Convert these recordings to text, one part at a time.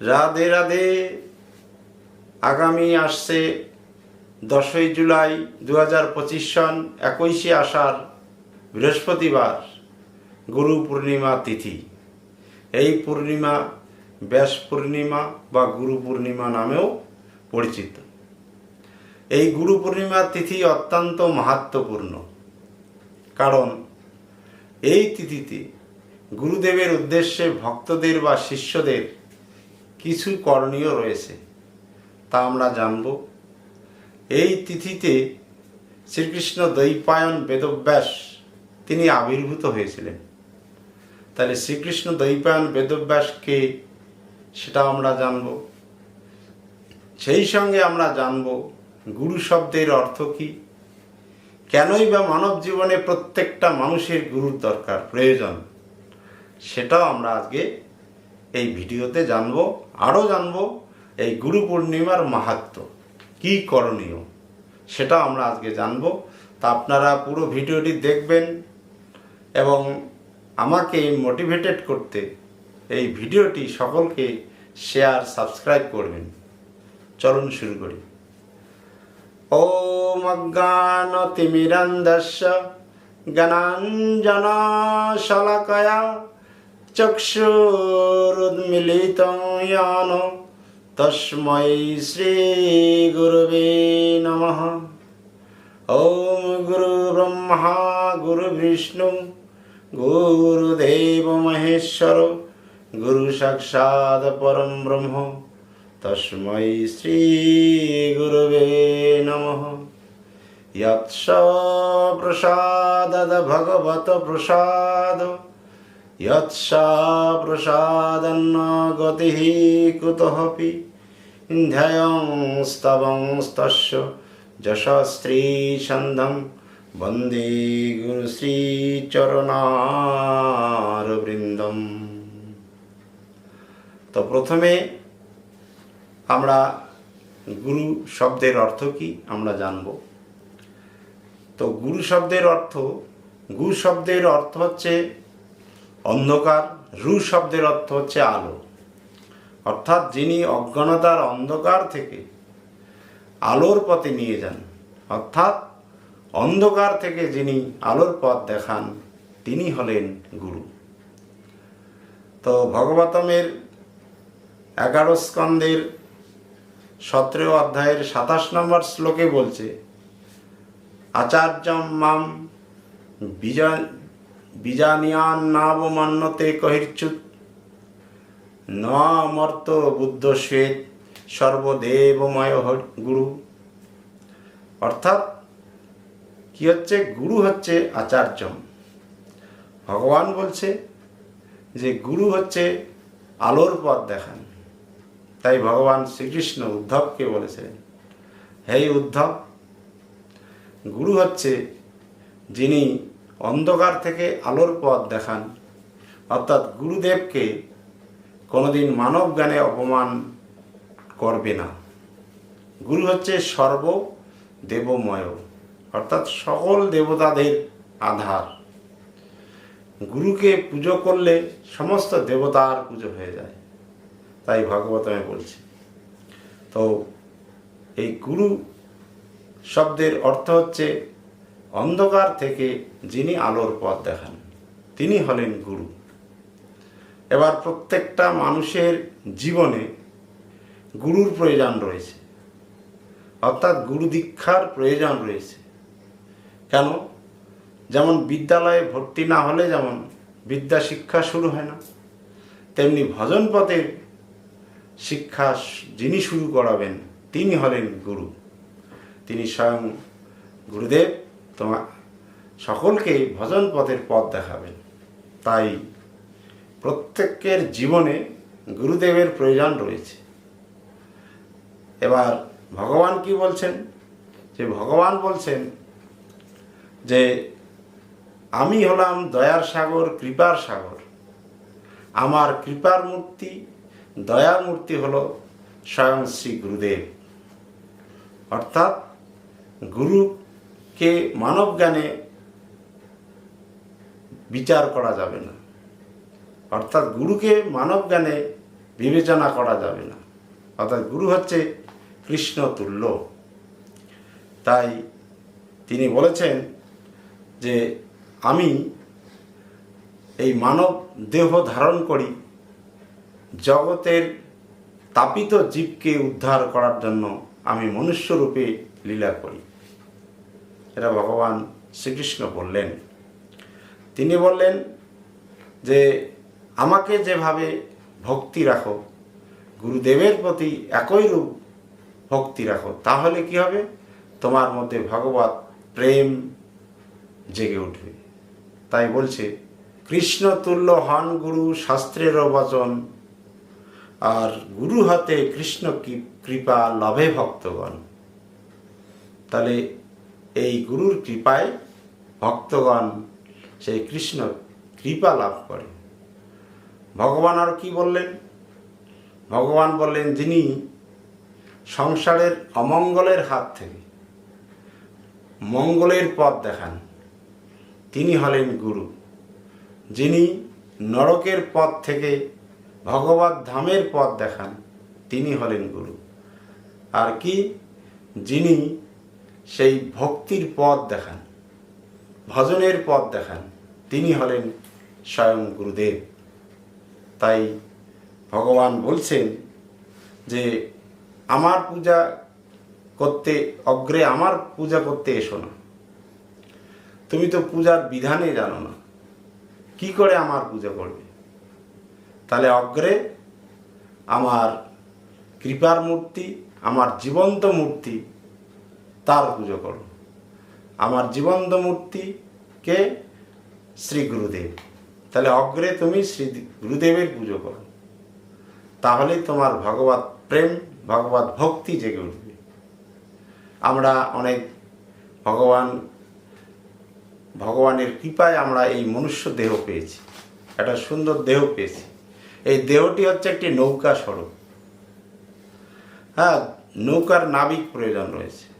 রাধে রাধে। আগামী আসছে দশই জুলাই দু হাজার পঁচিশ সন একুশে আষাঢ় বৃহস্পতিবার গুরু পূর্ণিমা তিথি। এই পূর্ণিমা ব্যাস পূর্ণিমা বা গুরু পূর্ণিমা নামেও পরিচিত। এই গুরু পূর্ণিমার তিথি অত্যন্ত মাহাত্মপূর্ণ কারণ এই তিথিতে গুরুদেবের উদ্দেশ্যে ভক্তদের বা শিষ্যদের কিছু করণীয় রয়েছে। তা আমরা জানব। এই তিথিতে শ্রীকৃষ্ণ দৈপায়ন বেদব্যাস, তিনি আবির্ভূত হয়েছিলেন। তাহলে শ্রীকৃষ্ণ দৈপায়ন বেদব্যাসকে সেটা আমরা জানব। সেই সঙ্গে আমরা জানব, গুরু শব্দের অর্থ কী? কেনই বা মানব জীবনে প্রত্যেকটা মানুষের গুরুর দরকার, প্রয়োজন? সেটাও আমরা আজকে এই ভিডিওতে জানব আরও জানব এই গুরু পূর্ণিমার মাহাত্ম। কী করণীয়? সেটা আমরা আজকে জানব। তা আপনারা পুরো ভিডিওটি দেখবেন এবং আমাকে মোটিভেটেড করতে এই ভিডিওটি সকলকে শেয়ার সাবস্ক্রাইব করবেন। চলুন শুরু করি। তিমিরান অজ্ঞানতিমিরান্দস্য জ্ঞানাঞ্জনা শলাকয়া। चक्षुरुन्मिलितं यान तस्मै श्रीगुरुवे नमः ॐ गुरुब्रह्मा गुरुविष्णु गुरुदेवमहेश्वर गुरुसाक्षात् परं ब्रह्म तस्मै श्रीगुरुवे नमः यत्स प्रसादद भगवतप्रसाद यत्स प्रसादन्न गतिः कुतोऽपि ध्ययंस्तवंस्तस्य যশস্ত্রীছন্দম বন্দে গুরুশ্রীচরণারবৃন্দম তো প্রথমে আমরা গুরু শব্দের অর্থ কি আমরা জানব তো গুরু শব্দের অর্থ গু শব্দের অর্থ হচ্ছে অন্ধকার, রু শব্দের অর্থ হচ্ছে আলো। অর্থাৎ যিনি অজ্ঞানতার অন্ধকার থেকে আলোর পথে নিয়ে যান, অর্থাৎ অন্ধকার থেকে যিনি আলোর পথ দেখান, তিনি হলেন গুরু। তো ভগবতমের এগারো স্কন্দের সতেরো অধ্যায়ের সাতাশ নম্বর শ্লোকে বলছে, আচার্যম মাম বিজা বিজানিয়ান নাবমান্যতে কহির্চুত নমর্ত বুদ্ধ শ্বেত, সর্বদেবময় হ- গুরু। অর্থাৎ, কি হচ্ছে? গুরু হচ্ছে আচার্য ভগবান বলছে যে গুরু হচ্ছে আলোর পথ দেখান। তাই ভগবান শ্রীকৃষ্ণ উদ্ধবকে বলেছিলেন, হেই উদ্ধব, গুরু হচ্ছে যিনি অন্ধকার থেকে আলোর পথ দেখান। অর্থাৎ গুরুদেবকে কোনোদিন মানব জ্ঞানে অপমান করবে না। গুরু হচ্ছে সর্ব দেবময়, অর্থাৎ সকল দেবতাদের আধার। গুরুকে পুজো করলে সমস্ত দেবতার পুজো হয়ে যায়। তাই ভাগবতমে বলছি। তো এই গুরু শব্দের অর্থ হচ্ছে অন্ধকার থেকে যিনি আলোর পথ দেখান, তিনি হলেন গুরু। এবার প্রত্যেকটা মানুষের জীবনে গুরুর প্রয়োজন রয়েছে। অর্থাৎ গুরু দীক্ষার প্রয়োজন রয়েছে। কেন? যেমন বিদ্যালয়ে ভর্তি না হলে যেমন বিদ্যা শিক্ষা শুরু হয় না, তেমনি ভজন পথের শিক্ষা যিনি শুরু করাবেন, তিনি হলেন গুরু। তিনি স্বয়ং গুরুদেব তোমার সকলকে ভজন পথের পথ দেখাবেন। তাই প্রত্যেকের জীবনে গুরুদেবের প্রয়োজন রয়েছে। এবার ভগবান কি বলছেন? যে ভগবান বলছেন যে, আমি হলাম দয়ার সাগর, কৃপার সাগর। আমার কৃপার মূর্তি, দয়ার মূর্তি হলো স্বয়ং শ্রী গুরুদেব। অর্থাৎ গুরুকে মানব জ্ঞানে বিচার করা যাবে না। অর্থাৎ গুরুকে মানব জ্ঞানে বিবেচনা করা যাবে না। অর্থাৎ গুরু হচ্ছে কৃষ্ণ তুল্য তাই তিনি বলেছেন যে, আমি এই মানব দেহ ধারণ করি জগতের তাপিত জীবকে উদ্ধার করার জন্য আমি মনুষ্যরূপে লীলা করি। এটা ভগবান শ্রীকৃষ্ণ বললেন। তিনি বললেন যে, আমাকে যেভাবে ভক্তি রাখো, গুরুদেবের প্রতি একই রূপ ভক্তি রাখো, তাহলে কি হবে? তোমার মধ্যে ভগবত প্রেম জেগে উঠবে। তাই বলছে, কৃষ্ণ তুল্য হন গুরু শাস্ত্রেরও বচন, আর গুরু হাতে কৃষ্ণ কৃপা লভে ভক্তগণ। তাহলে এই গুরুর কৃপায় ভক্তগণ সেই কৃষ্ণ কৃপা লাভ করে। ভগবান আর কি বললেন? ভগবান বললেন, যিনি সংসারের অমঙ্গলের হাত থেকে মঙ্গলের পথ দেখান, তিনি হলেন গুরু। যিনি নরকের পথ থেকে ভগবত ধামের পথ দেখান, তিনি হলেন গুরু। আর কি? যিনি সেই ভক্তির পথ দেখান, ভজনের পথ দেখান। তিনি হলেন স্বয়ং গুরুদেব। তাই ভগবান বলছেন যে, আমার পূজা করতে, অগ্রে আমার পূজা করতে এসো না। তুমি তো পূজার বিধানে জানো না। কি করে আমার পূজা করবে? তাহলে অগ্রে আমার কৃপার মূর্তি, আমার জীবন্ত মূর্তি তার পুজো করো আমার জীবন্ত মূর্তি কে? শ্রী গুরুদেব। তাহলে অগ্রে তুমি শ্রী গুরুদেবের পুজো করো। তাহলে তোমার ভগবত প্রেম, ভগবত ভক্তি জেগে উঠবে। আমরা অনেক ভগবান, ভগবানের কৃপায় আমরা এই মনুষ্য দেহ পেয়েছি। একটা সুন্দর দেহ পেয়েছি। এই দেহটি হচ্ছে একটি নৌকা স্বরূপ। হ্যাঁ নৌকার নাবিক প্রয়োজন রয়েছে।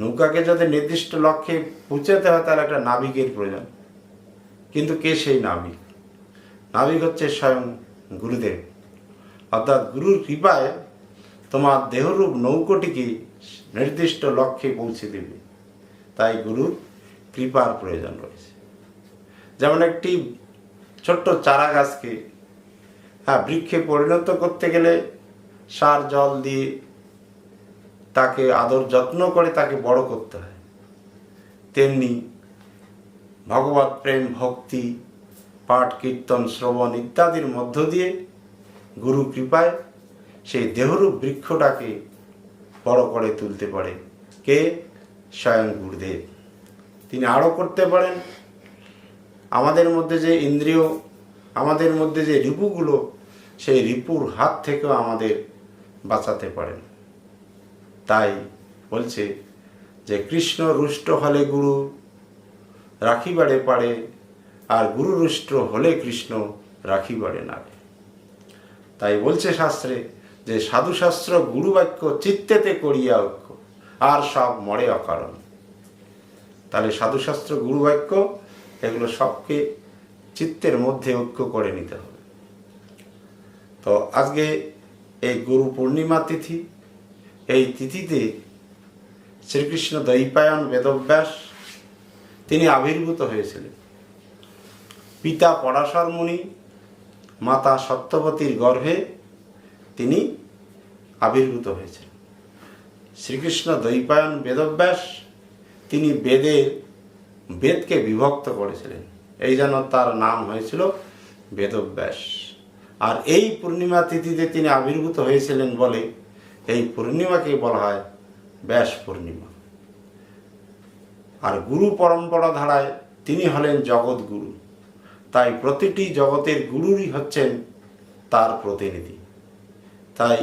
নৌকাকে যদি নির্দিষ্ট লক্ষ্যে পৌঁছাতে হয়, তার একটা নাবিকের প্রয়োজন। কিন্তু কে সেই নাবিক? নাবিক হচ্ছে স্বয়ং গুরুদেব। অর্থাৎ গুরুর কৃপায় তোমার দেহরূপ নৌকোটিকে নির্দিষ্ট লক্ষ্যে পৌঁছে দেবে। তাই গুরুর কৃপার প্রয়োজন রয়েছে। যেমন একটি ছোট্ট চারা গাছকে হ্যাঁ বৃক্ষে পরিণত করতে গেলে সার জল দিয়ে তাকে আদর যত্ন করে তাকে বড় করতে হয়। তেমনি ভগবত প্রেম, ভক্তি, পাঠ, কীর্তন, শ্রবণ ইত্যাদির মধ্য দিয়ে গুরু কৃপায় সেই দেহরূপ বৃক্ষটাকে বড় করে তুলতে পারে কে? স্বয়ং গুরুদেব। তিনি আরও করতে পারেন। আমাদের মধ্যে যে ইন্দ্রিয়, আমাদের মধ্যে যে রিপুগুলো, সেই রিপুর হাত থেকেও আমাদের বাঁচাতে পারেন। তাই বলছে যে কৃষ্ণ রুষ্ট হলে গুরু রাখিবারে পারে, আর গুরু রুষ্ট হলে কৃষ্ণ রাখিবারে নারে তাই বলছে শাস্ত্রে যে সাধুশাস্ত্র গুরুবাক্য চিত্তেতে করিয়া ঐক্য, আর সব মরে অকারণ। তাহলে সাধুশাস্ত্র গুরুবাক্য, এগুলো সবকে চিত্তের মধ্যে ঐক্য করে নিতে হবে। তো আজকে এই গুরু পূর্ণিমা তিথি এই তিথিতে শ্রীকৃষ্ণ দৈপায়ন বেদব্যাস তিনি আবির্ভূত হয়েছিলেন। পিতা পরাশর মুনি মাতা সত্যবতীর গর্ভে তিনি আবির্ভূত হয়েছেন শ্রীকৃষ্ণ দৈপায়ন বেদব্যাস তিনি বেদের বেদকে বিভক্ত করেছিলেন। এই জন্য তার নাম হয়েছিল বেদব্যাস আর এই পূর্ণিমা তিথিতে তিনি আবির্ভূত হয়েছিলেন বলে এই পূর্ণিমাকে বলা হয় ব্যাস পূর্ণিমা। আর গুরু পরম্পরা ধারায় তিনি হলেন জগৎগুরু। তাই প্রতিটি জগতের গুরুরই হচ্ছেন তার প্রতিনিধি। তাই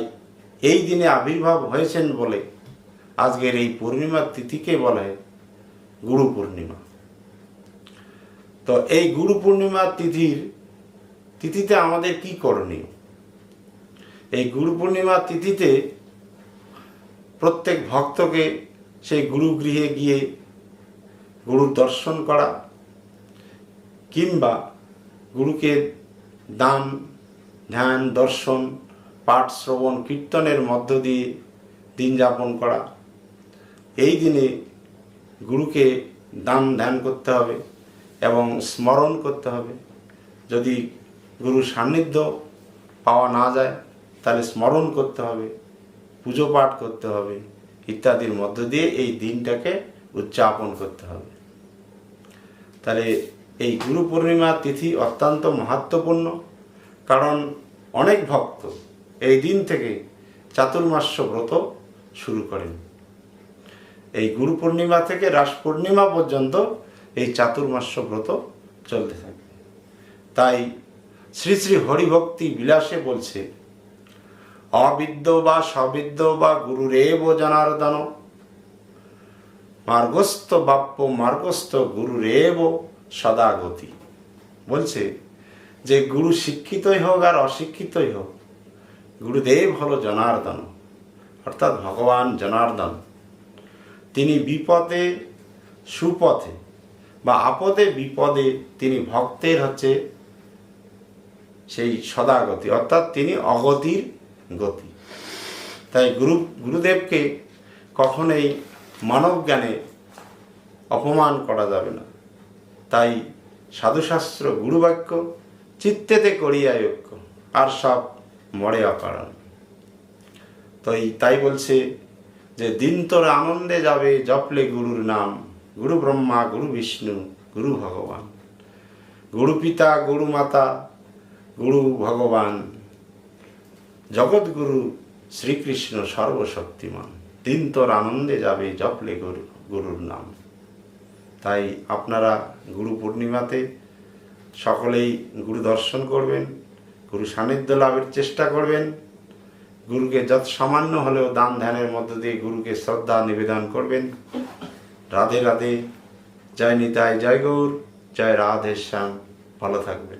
এই দিনে আবির্ভাব হয়েছেন বলে আজকের এই পূর্ণিমার তিথিকে বলে গুরু পূর্ণিমা। তো এই গুরু পূর্ণিমার তিথির, তিথিতে আমাদের কি করণীয়? এই গুরু পূর্ণিমার তিথিতে প্রত্যেক ভক্তকে সেই গুরু গৃহে গিয়ে গুরুর দর্শন করা কিংবা গুরুকে দান, ধ্যান, দর্শন, পাঠ, শ্রবণ, কীর্তনের মধ্য দিয়ে দিন যাপন করা। এই দিনে গুরুকে দান, ধ্যান করতে হবে এবং স্মরণ করতে হবে। যদি গুরু সান্নিধ্য পাওয়া না যায়, তাহলে স্মরণ করতে হবে। পুজো পাঠ করতে হবে, ইত্যাদির মধ্য দিয়ে এই দিনটাকে উদযাপন করতে হবে। তাহলে এই গুরু পূর্ণিমা তিথি অত্যন্ত মাহাত্মপূর্ণ কারণ অনেক ভক্ত এই দিন থেকে চাতুর্মাস্য ব্রত শুরু করেন। এই গুরু পূর্ণিমা থেকে রাস পূর্ণিমা পর্যন্ত এই চাতুর্মাস্য ব্রত চলতে থাকে। তাই শ্রী শ্রী হরিভক্তি বিলাসে বলছে অবিদ্য বা সবিদ্য বা গুরুরেব জনার্দন। মার্গস্থ বাপ্য, মার্গস্থ গুরুরেব সদাগতি। বলছে যে গুরু শিক্ষিতই হোক আর অশিক্ষিতই হোক, গুরুদেব হলো জনার্দন, অর্থাৎ ভগবান জনার্দন। তিনি বিপদে, সুপথে বা আপদে, বিপদে তিনি ভক্তের হচ্ছে সেই সদাগতি, অর্থাৎ তিনি অগতির গতি। তাই গুরু, গুরুদেবকে কখনোই মানব জ্ঞানে অপমান করা যাবে না। তাই সাধুশাস্ত্র, গুরুবাক্য চিত্তেতে করিয়া ঐক্য আর সব মরে অকারণ। তাই তাই বলছে যে, দিন তোর আনন্দে যাবে, জপলে গুরুর নাম, গুরু ব্রহ্মা, গুরু বিষ্ণু, গুরু ভগবান। গুরু পিতা, গুরু মাতা, গুরু ভগবান জগৎগুরু শ্রীকৃষ্ণ সর্বশক্তিমান। দিন তোর আনন্দে যাবে জপলে গুরু, গুরুর নাম। তাই আপনারা গুরু পূর্ণিমাতে সকলেই গুরু দর্শন করবেন, গুরু সান্নিধ্য লাভের চেষ্টা করবেন, গুরুকে যত সামান্য হলেও দান ধ্যানের মধ্য দিয়ে গুরুকে শ্রদ্ধা নিবেদন করবেন। রাধে রাধে, জয় নিতাই, জয় গৌর, জয় রাধে শ্যাম। ভালো থাকবেন।